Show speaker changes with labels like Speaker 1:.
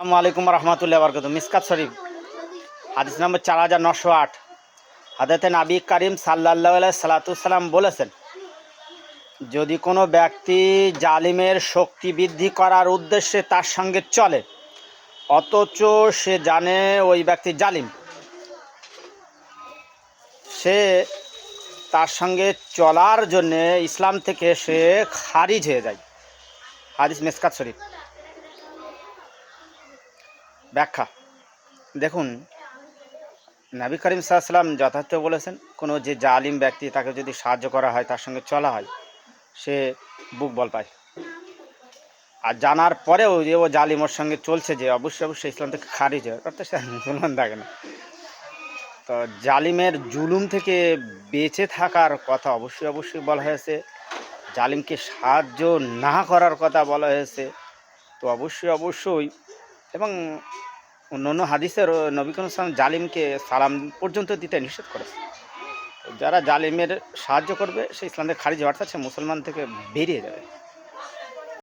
Speaker 1: আসসালামু আলাইকুম রহমতুল্লাহ বরকত মিসকাত শরীফ। হাদিস নম্বর চার হাজার নশো আট। হাদাতে নাবি করিম সাল্লাহ সালাতাম বলেছেন, যদি কোনো ব্যক্তি জালিমের শক্তি বৃদ্ধি করার উদ্দেশ্যে তার সঙ্গে চলে, অথচ সে জানে ওই ব্যক্তি জালিম, সে তার সঙ্গে চলার জন্যে ইসলাম থেকে সে খারিজ হয়ে যায়। হাদিস মেসকাত শরীফ। ব্যাখ্যা। দেখুন, নবী করিম সাল্লাম যথার্থ বলেছেন, কোনো যে জালিম ব্যক্তি তাকে যদি সাহায্য করা হয়, তার সঙ্গে চলা হয়, সে বুক বল পায়। আর জানার পরেও যে ও জালিম ওর সঙ্গে চলছে যে, অবশ্যই অবশ্যই ইসলাম থেকে খারিজ হয়, অর্থাৎ সে মুসলমান থাকে না। তো জালিমের জুলুম থেকে বেঁচে থাকার কথা অবশ্যই অবশ্যই বলা হয়েছে। জালিমকে সাহায্য না করার কথা বলা হয়েছে। তো অবশ্যই অবশ্যই এবং অন্যান্য হাদিসের নবী করিম সালাম জালিমকে সালাম পর্যন্ত দিতে নিষেধ করেছে। যারা জালিমের সাহায্য করবে, সে ইসলামের খারিজ অর্থাৎ সে মুসলমান থেকে বেরিয়ে যাবে।